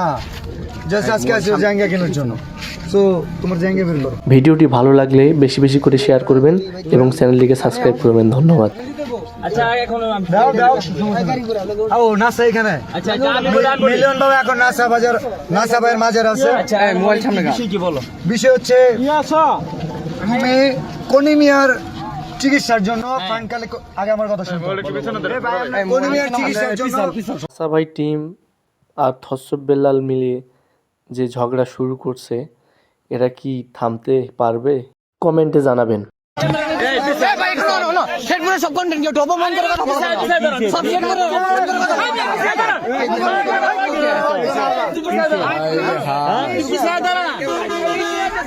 হ্যাঁ জাস্ট আজকে আসছে জায়গা কেনার জন্য। সো তোমার জায়গা বের করো। ভিডিওটি ভালো লাগলে বেশি বেশি করে শেয়ার করবেন এবং চ্যানেলটিকে সাবস্ক্রাইব করবেন। ধন্যবাদ। আচ্ছা এখন দাও দাও ও নাসা এখানে। আচ্ছা আচ্ছা। মিলিয়ন বাবা এখন নাসা বাজার নাসা ভাইয়ের মাজার আছে। আচ্ছা মোবাইল সামনে বিষয় কি বলো? বিষয় হচ্ছে তুমি কনিমিয়ার চিকিৎসার জন্য ফান্ড কালেক্ট আগে আমার কথা শুনতে কনিমিয়ার চিকিৎসার জন্য সাবাই টিম আর থসব বেল্লাল মিলিয়ে যে ঝগড়া শুরু করছে এরা কি থামতে পারবে কমেন্টে জানাবেন আমি বলতেছি,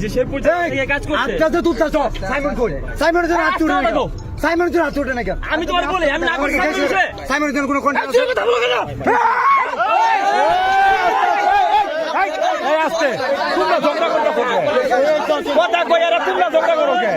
যে শেরপুর থেকে কাজ করছে আটটা তো তুলতেছ সাইমন কই সাইমনের জন্য হাত তুলে দেখো। সাইমনের জন্য হাত তুলে না কেন আমি তোমার বলি আমি না করি। সাইমনের জন্য কোনো কন্টেন্ট তুই কথা বলো কেন? এই আস্তে, তোমরা ঝগড়া করতে থাকো। কথা কই আর তোমরা ঝগড়া করো কে?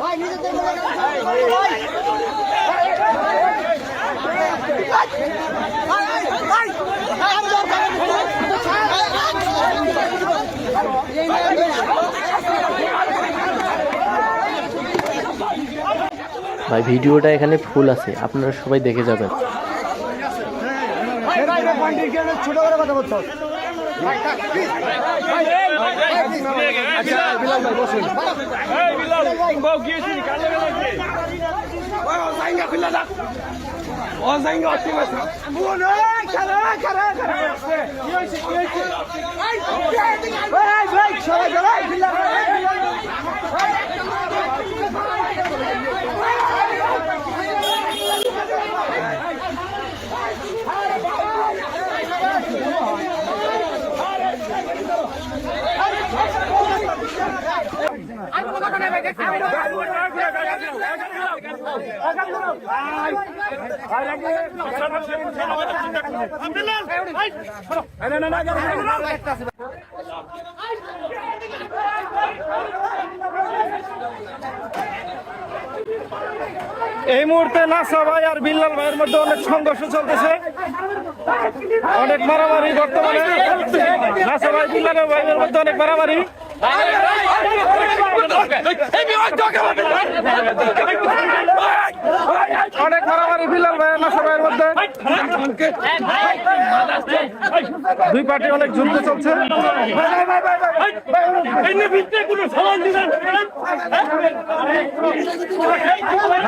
ভাই ভিডিওটা এখানে ফুল আছে আপনারা সবাই দেখে যাবেন ছোট এই মুহূর্তে নাসা ভাই আর বিল্লাল ভাইয়ের মধ্যে অনেক সংঘর্ষ চলতেছে। অনেক মারামারি বর্তমানে। নাসা ভাই বিল্লাল ভাইয়ের মধ্যে অনেক মারামারি। অনেক মারামারি বিল্লাল ভাই নাসা মধ্যে দুই পার্টি অনেক যুদ্ধ চলছে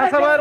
বিল্লাল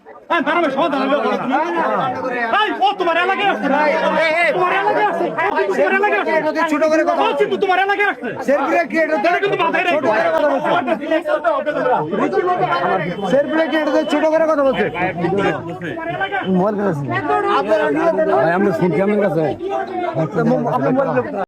থাকুক মারামারি সমাধান হইল এই, ও তোমার এলাকায় আসছে তোমার এলাকায় আসছে তোমার এলাকায় আসছে ছোট করে কথা তোমার এলাকায় আসছে কিন্তু মাথায় বলছে ছোট করে কথা বলছে। মোবাইল কাছে আমার কাছে।